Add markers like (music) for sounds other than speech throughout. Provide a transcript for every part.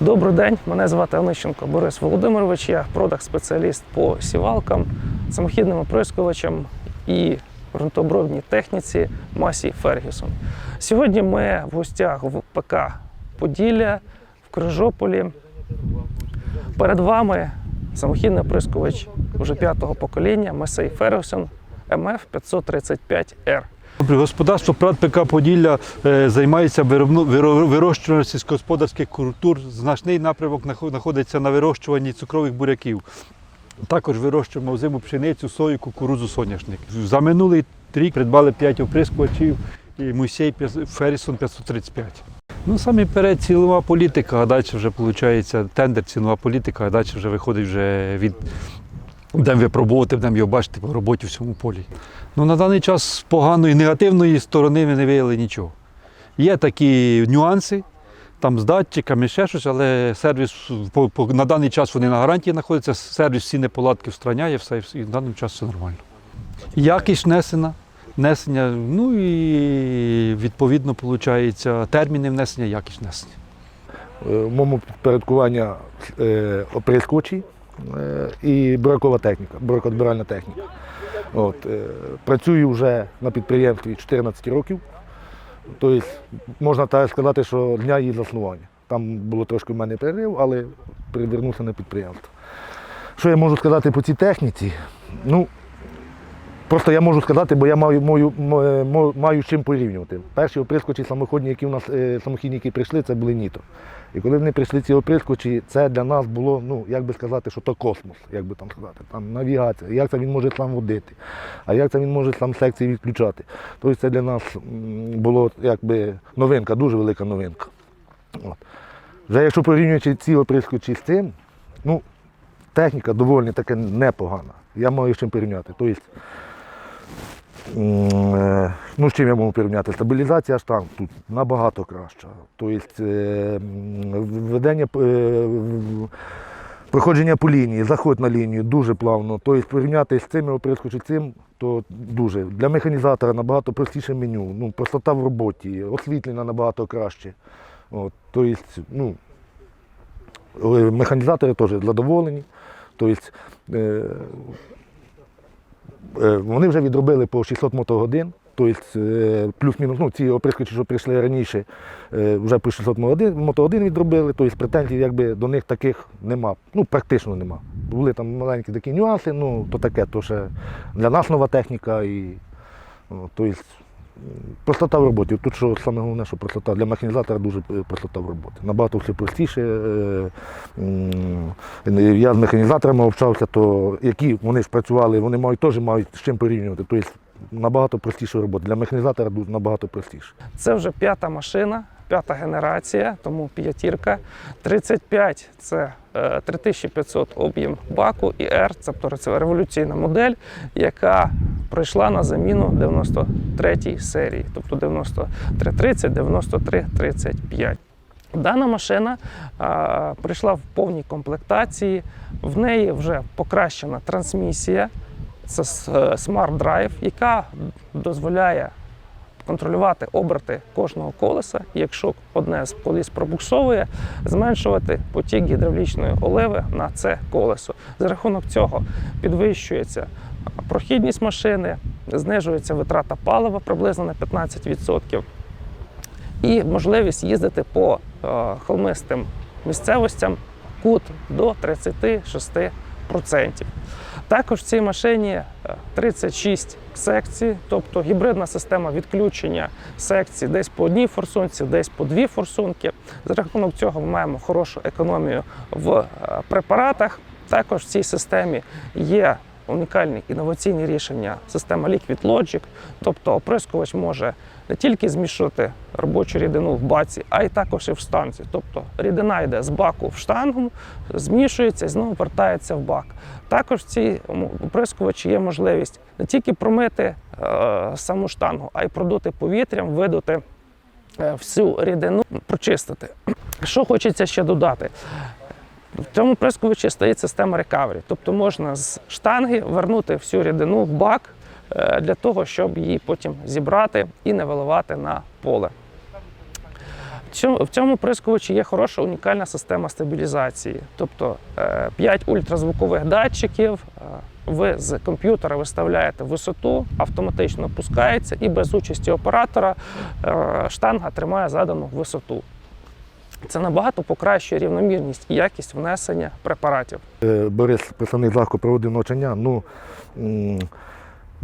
Добрий день, мене звати Онищенко Борис Володимирович. Я продакт-спеціаліст по сівалкам, самохідним оприскувачам і ґрунтобробній техніці Масі Фергюсон. Сьогодні ми в гостях в ПК Поділля в Крижополі. Перед вами самохідний оприскувач вже п'ятого покоління Масей Фергюсон МФ 535R. Добре, Господарство ПРАД ПК Поділля е, займається вирощуванням сільськогосподарських культур. Значний напрямок знаходиться на вирощуванні цукрових буряків. Також вирощуємо озиму пшеницю, сою, кукурудзу, соняшник. За минулий рік придбали 5 оприскувачів і Мойсей п'я- Феррісон 535. Ну, саме перед цілова політика, а далі вже виходить тендер, цінова політика, а далі вже виходить вже від будемо випробовувати, будемо його бачити по роботі в цьому полі. Ну, на даний час поганої, негативної сторони ми не виявили нічого. Є такі нюанси, там з датчиками, ще щось, але сервіс по, по, на даний час вони на гарантії знаходяться, сервіс всі неполадки встраняє, все, і на даний час все нормально. Якість несена, несення, ну і відповідно, виходить, терміни внесення, якість несення. Е, моєму підпорядкуванні е, оприскувачі е, і буракова техніка, буракодбиральна техніка. От, е, працюю вже на підприємстві 14 років. Тобто, можна так сказати, що дня її заснування. Там було трошки в мене перерив, але перевернувся на підприємство. Що я можу сказати по цій техніці? Ну, Просто я можу сказати, бо я маю, мо- мо- маю з чим порівнювати. Перші оприскувачі самоходні, які у нас е, самохідні, які прийшли, це були ніто. І коли вони прийшли ці оприскувачі, це для нас було, ну як би сказати, що то космос, як би там сказати, там навігація, як це він може сам водити, а як це він може сам секції відключати. Тобто це для нас було якби новинка, дуже велика новинка. От. Вже якщо порівнюючи ці оприскувачі з цим, ну, техніка доволі таки непогана. Я маю з чим порівняти. Тобто, е, Ну, з чим я можу порівняти? Стабілізація штанг тут набагато краща. Тобто е, введення е, проходження по лінії, заход на лінію дуже плавно. Тобто порівняти з цими оприскувачі цим, то дуже. Для механізатора набагато простіше меню, ну, простота в роботі, освітлення набагато краще. Тобто, ну, е, механізатори теж задоволені. Тобто, е, Е, Вони вже відробили по 600 мотогодин, тобто е, плюс-мінус, ну, ці оприскочі, що прийшли раніше, е, вже по 600 мотогодин- відробили, тобто претензій якби, до них таких нема, ну практично нема. Були там маленькі такі нюанси, ну то таке, то ще для нас нова техніка і ну, тобто, простота в роботі. Тут що саме головне, що простота для механізатора дуже е, простота в роботі. Набагато все простіше. е, Я з механізаторами общався, то які вони ж працювали, вони мають теж мають з чим порівнювати. Тобто набагато простіше робота. Для механізатора набагато простіше. Це вже п'ята машина, п'ята генерація, тому п'ятірка. 35 це е, 3500 об'єм баку і R, тобто це революційна модель, яка прийшла на заміну 93 серії, тобто 9330, 9335. Дана машина а, прийшла в повній комплектації. В неї вже покращена трансмісія. Це е, Smart Drive, яка дозволяє контролювати оберти кожного колеса. Якщо одне з коліс пробуксовує, зменшувати потік гідравлічної оливи на це колесо. За рахунок цього підвищується прохідність машини, знижується витрата палива приблизно на 15% і можливість їздити по е, холмистим місцевостям кут до 36%. Також в цій машині е, 36 секцій, тобто гібридна система відключення секцій десь по одній форсунці, десь по дві форсунки. За рахунок цього ми маємо хорошу економію в е, препаратах. Також в цій системі є унікальні інноваційні рішення система Liquid Logic, тобто оприскувач може не тільки змішувати робочу рідину в баці, а й також і в штанці. Тобто рідина йде з баку в штангу, змішується і знову вертається в бак. Також в цій оприскувачі є можливість не тільки промити е, саму штангу, а й продути повітрям, видути е, всю рідину, прочистити. (clears throat) Що хочеться ще додати? В цьому прискувачі стоїть система рекавері, тобто можна з штанги вернути всю рідину в бак для того, щоб її потім зібрати і не виливати на поле. в цьому прискувачі є хороша унікальна система стабілізації. Тобто 5 ультразвукових датчиків. е, Ви з комп'ютера виставляєте висоту, автоматично опускається, і без участі оператора е, штанга тримає задану висоту. Це набагато покращує рівномірність і якість внесення препаратів. Е, Борис, представник Злахко, проводив навчання. Ну,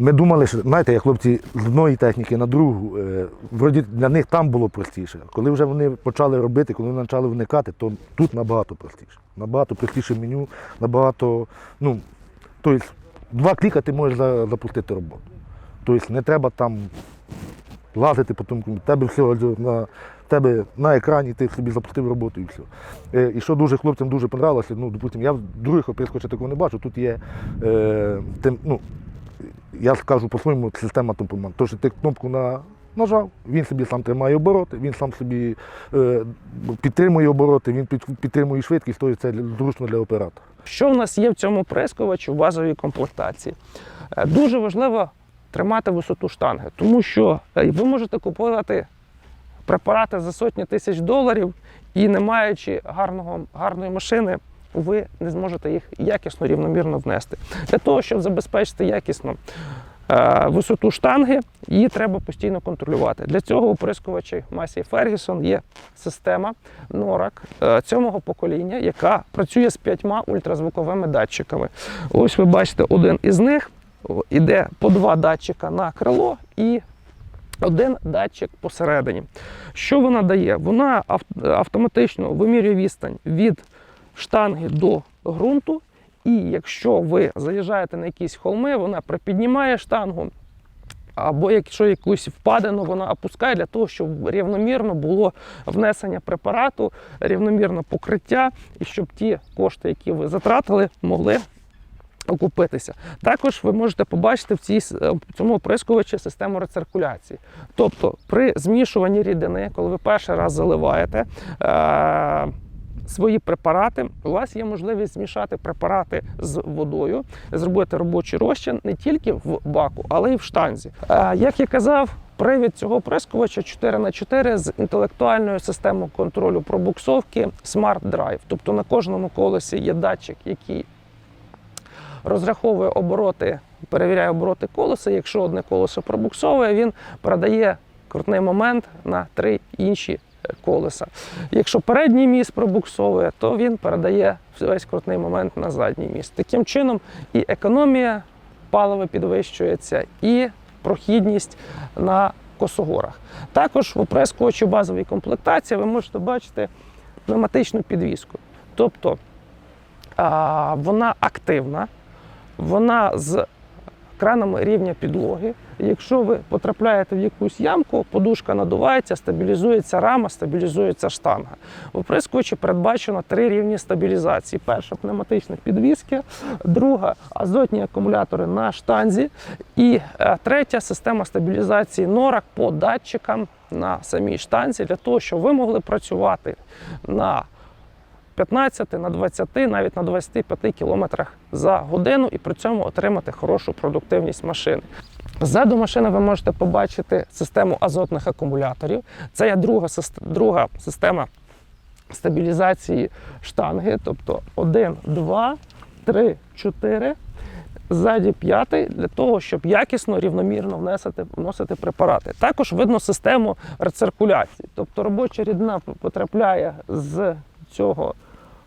ми думали, що знаєте, як хлопці з одної техніки на другу, е, вроді для них там було простіше. Коли вже вони почали робити, коли вони почали вникати, то тут набагато простіше. Набагато простіше меню, набагато, ну, тобто, два кліка ти можеш запустити роботу. Тобто не треба там лазити по тому, тебе все на, тебе на екрані, ти собі запустив роботу і все. Е, І що дуже хлопцям дуже понравилося, ну, допустим, я в других оприскувачах такого не бачу. Тут є, е, тем, ну, я скажу по-своєму, система темпоман. Тож ти кнопку на, нажав, він собі сам тримає обороти, він сам собі е, підтримує обороти, він під, підтримує швидкість, то це зручно для оператора. Що в нас є в цьому прискувачі в базовій комплектації? Е, Дуже важливо тримати висоту штанги, тому що е, ви можете купувати препарати за сотні тисяч доларів і не маючи гарного, гарної машини, ви не зможете їх якісно рівномірно внести. Для того, щоб забезпечити якісно е, висоту штанги, її треба постійно контролювати. Для цього у прискувачі Масі Фергюсон є система NORAC е, сьомого покоління, яка працює з п'ятьма ультразвуковими датчиками. Ось ви бачите, один із них іде по два датчика на крило і один датчик посередині. Що вона дає? Вона автоматично вимірює відстань від штанги до ґрунту. І якщо ви заїжджаєте на якісь холми, вона припіднімає штангу. Або якщо якусь впадину вона опускає для того, щоб рівномірно було внесення препарату, рівномірно покриття, і щоб ті кошти, які ви затратили, могли окупитися. Також ви можете побачити в, цій, е, цьому оприскувачі систему рециркуляції. Тобто при змішуванні рідини, коли ви перший раз заливаєте. Е- Свої препарати, у вас є можливість змішати препарати з водою, зробити робочий розчин не тільки в баку, але й в штанзі. Е, Як я казав, привід цього прискувача 4х4 з інтелектуальною системою контролю пробуксовки Smart Drive. Тобто на кожному колесі є датчик, який розраховує обороти, перевіряє обороти колеса. Якщо одне колесо пробуксовує, він передає крутний момент на три інші колеса. Якщо передній міст пробуксовує, то він передає весь крутний момент на задній міст. Таким чином і економія палива підвищується, і прохідність на косогорах. Також в опрескувачі базовій комплектації ви можете бачити пневматичну підвіску. Тобто вона активна, вона з кранами рівня підлоги. Якщо ви потрапляєте в якусь ямку, подушка надувається, стабілізується рама, стабілізується штанга. В оприскувачі передбачено три рівні стабілізації: перша пневматична підвіски, друга азотні акумулятори на штанзі, і е, третя система стабілізації норак по датчикам на самій штанзі, для того, щоб ви могли працювати на 15, на 20, навіть на 25 кілометрах за годину і при цьому отримати хорошу продуктивність машини. Ззаду машини ви можете побачити систему азотних акумуляторів. Це є друга, друга система стабілізації штанги, тобто 1, 2, 3, 4. Ззаді п'ятий для того, щоб якісно, рівномірно вносити, вносити препарати. Також видно систему рециркуляції. Тобто робоча рідина потрапляє з цього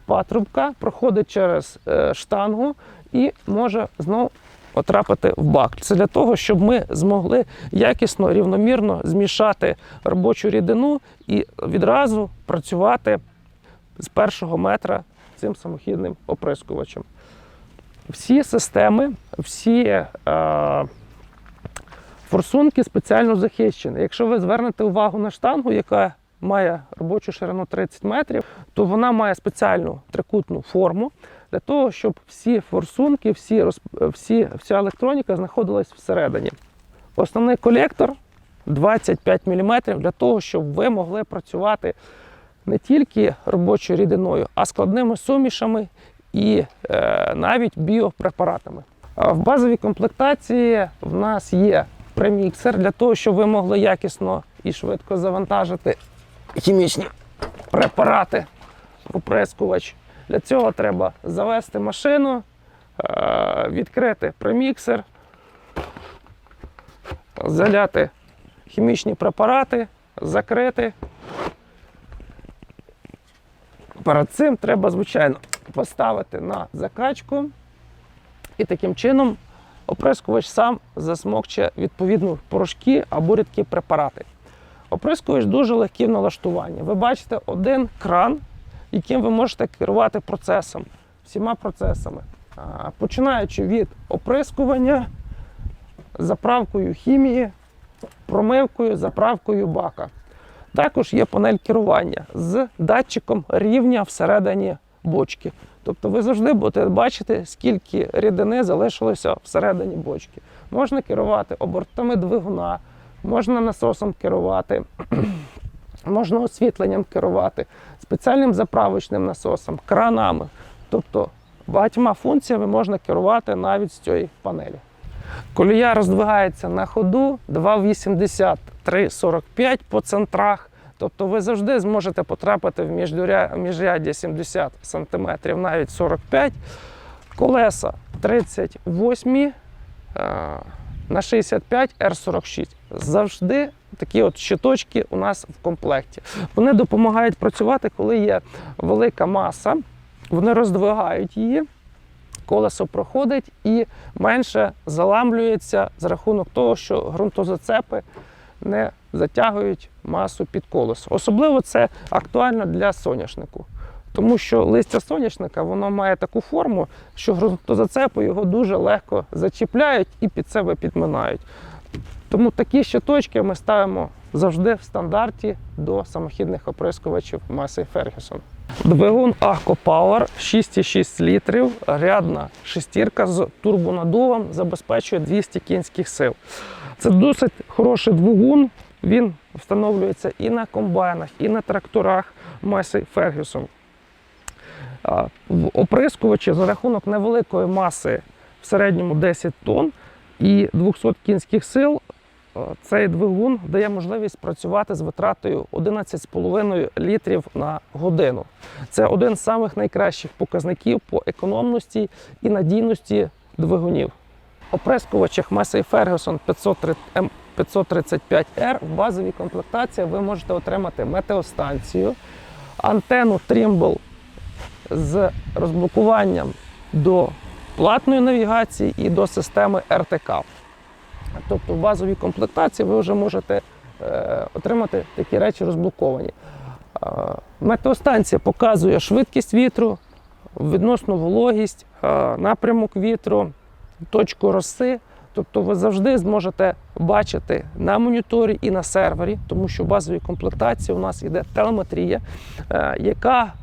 патрубка, проходить через е, штангу і може знову потрапити в бак. Це для того, щоб ми змогли якісно, рівномірно змішати робочу рідину і відразу працювати з першого метра цим самохідним оприскувачем. Всі системи, всі е, форсунки спеціально захищені. Якщо ви звернете увагу на штангу, яка має робочу ширину 30 метрів, то вона має спеціальну трикутну форму для того, щоб всі форсунки, всі, всі, вся електроніка знаходилась всередині. Основний колектор 25 мм для того, щоб ви могли працювати не тільки робочою рідиною, а складними сумішами і е, навіть біопрепаратами. В базовій комплектації в нас є преміксер для того, щоб ви могли якісно і швидко завантажити хімічні препарати, оприскувач. Для цього треба завести машину, е, відкрити преміксер, заляти хімічні препарати, закрити. Перед цим треба, звичайно, поставити на закачку, і таким чином оприскувач сам засмокче відповідно порошки або рідкі препарати. Оприскувач дуже легкий в налаштуванні. Ви бачите один кран, яким ви можете керувати процесом, всіма процесами. Починаючи від оприскування, заправкою хімії, промивкою, заправкою бака. Також є панель керування з датчиком рівня всередині бочки. Тобто ви завжди будете бачити, скільки рідини залишилося всередині бочки. Можна керувати обертами двигуна, можна насосом керувати, (clears throat) можна освітленням керувати, спеціальним заправочним насосом, кранами. Тобто багатьма функціями можна керувати навіть з цієї панелі. Колія роздвигається на ходу 2,80, 3,45 по центрах. Тобто ви завжди зможете потрапити в міжряддя 70 см, навіть 45 Колеса 38 е, на 65 R46. Завжди такі от щиточки у нас в комплекті. Вони допомагають працювати, коли є велика маса. Вони роздвигають її, колесо проходить і менше заламлюється за рахунок того, що ґрунтозацепи не затягують масу під колесо. Особливо це актуально для соняшнику. Тому що листя соняшника воно має таку форму, що ґрунтозацепи його дуже легко зачіпляють і під себе підминають. Тому такі щиточки ми ставимо завжди в стандарті до самохідних оприскувачів Massey Ferguson. Двигун Ahco Power 6,6 літрів, рядна шестірка з турбонадувом забезпечує 200 кінських сил. Це досить хороший двигун. Він встановлюється і на комбайнах, і на тракторах Massey Ferguson. В оприскувачі за рахунок невеликої маси в середньому 10 тонн і 200 кінських сил е, цей двигун дає можливість працювати з витратою 11,5 літрів на годину. Це один з самих найкращих показників по економності і надійності двигунів. Оприскувачах Massey Ferguson 503 М- 535R в базовій комплектації ви можете отримати метеостанцію, антенну Trimble з розблокуванням до платної навігації і до системи RTK. Тобто в базовій комплектації ви вже можете е, отримати такі речі розблоковані. Е, метеостанція показує швидкість вітру, відносну вологість, е, напрямок вітру, точку роси. Тобто ви завжди зможете бачити на моніторі і на сервері, тому що в базовій комплектації у нас йде телеметрія, е, яка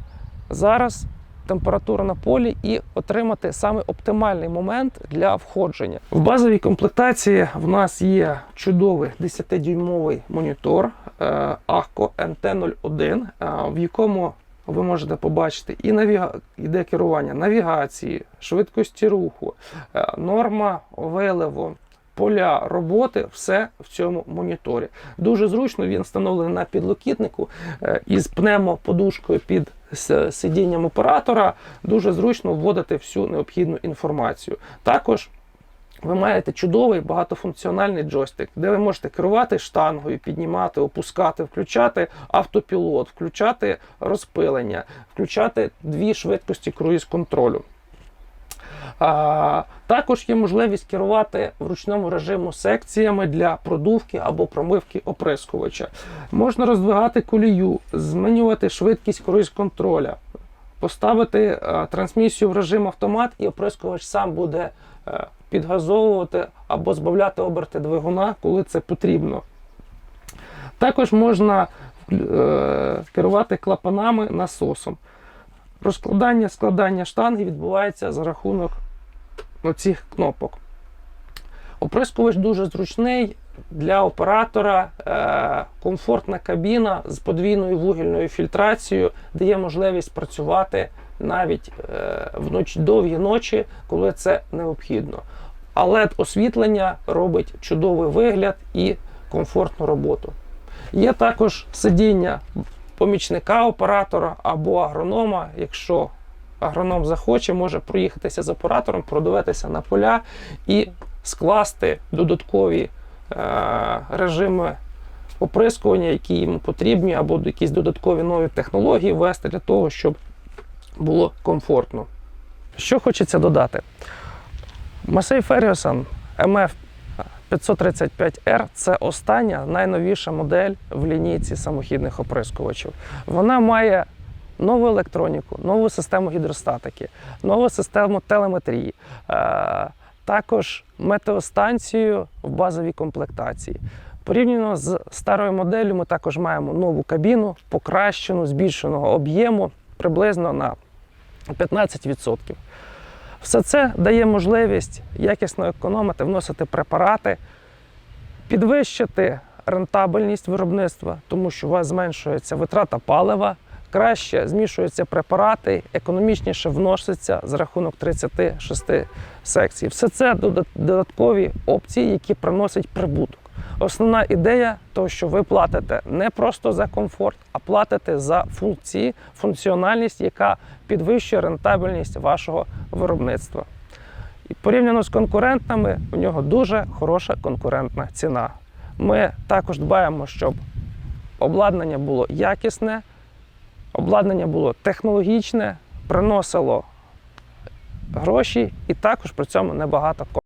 зараз температура на полі і отримати саме оптимальний момент для входження. В базовій комплектації в нас є чудовий 10-дюймовий монітор е, Ahco NT01, е, в якому ви можете побачити і навіга... іде керування навігації, швидкості руху, е, норма виливу, поля роботи, все в цьому моніторі. Дуже зручно він встановлений на підлокітнику із пневмоподушкою під с- сидінням оператора. Дуже зручно вводити всю необхідну інформацію. Також ви маєте чудовий багатофункціональний джойстик, де ви можете керувати штангою, піднімати, опускати, включати автопілот, включати розпилення, включати дві швидкості круїз-контролю. А, також є можливість керувати в ручному режиму секціями для продувки або промивки оприскувача. Можна роздвигати колію, змінювати швидкість круїз-контроля, поставити е, трансмісію в режим автомат, і оприскувач сам буде е, підгазовувати або збавляти оберти двигуна, коли це потрібно. Також можна е, керувати клапанами насосом. Розкладання складання штанги відбувається за рахунок оцих кнопок. Оприскувач дуже зручний для оператора, е, комфортна кабіна з подвійною вугільною фільтрацією дає можливість працювати навіть е, вночі довгі ночі, коли це необхідно. А led освітлення робить чудовий вигляд і комфортну роботу. Є також сидіння помічника оператора або агронома, якщо агроном захоче, може проїхатися з оператором, продивитися на поля і скласти додаткові е, режими оприскування, які йому потрібні, або якісь додаткові нові технології ввести для того, щоб було комфортно. Що хочеться додати? Масей Ferguson MF 535R це остання найновіша модель в лінійці самохідних оприскувачів. Вона має нову електроніку, нову систему гідростатики, нову систему телеметрії, е, також метеостанцію в базовій комплектації. Порівняно з старою моделлю, ми також маємо нову кабіну, покращену, збільшеного об'єму приблизно на 15%. Все це дає можливість якісно економити, вносити препарати, підвищити рентабельність виробництва, тому що у вас зменшується витрата палива, краще змішуються препарати, економічніше вноситься за рахунок 36 секцій. Все це додаткові опції, які приносять прибуток. Основна ідея того, що ви платите не просто за комфорт, а платите за функції, функціональність, яка підвищує рентабельність вашого виробництва. І порівняно з конкурентами, у нього дуже хороша конкурентна ціна. Ми також дбаємо, щоб обладнання було якісне, обладнання було технологічне, приносило гроші і також при цьому небагато коштів.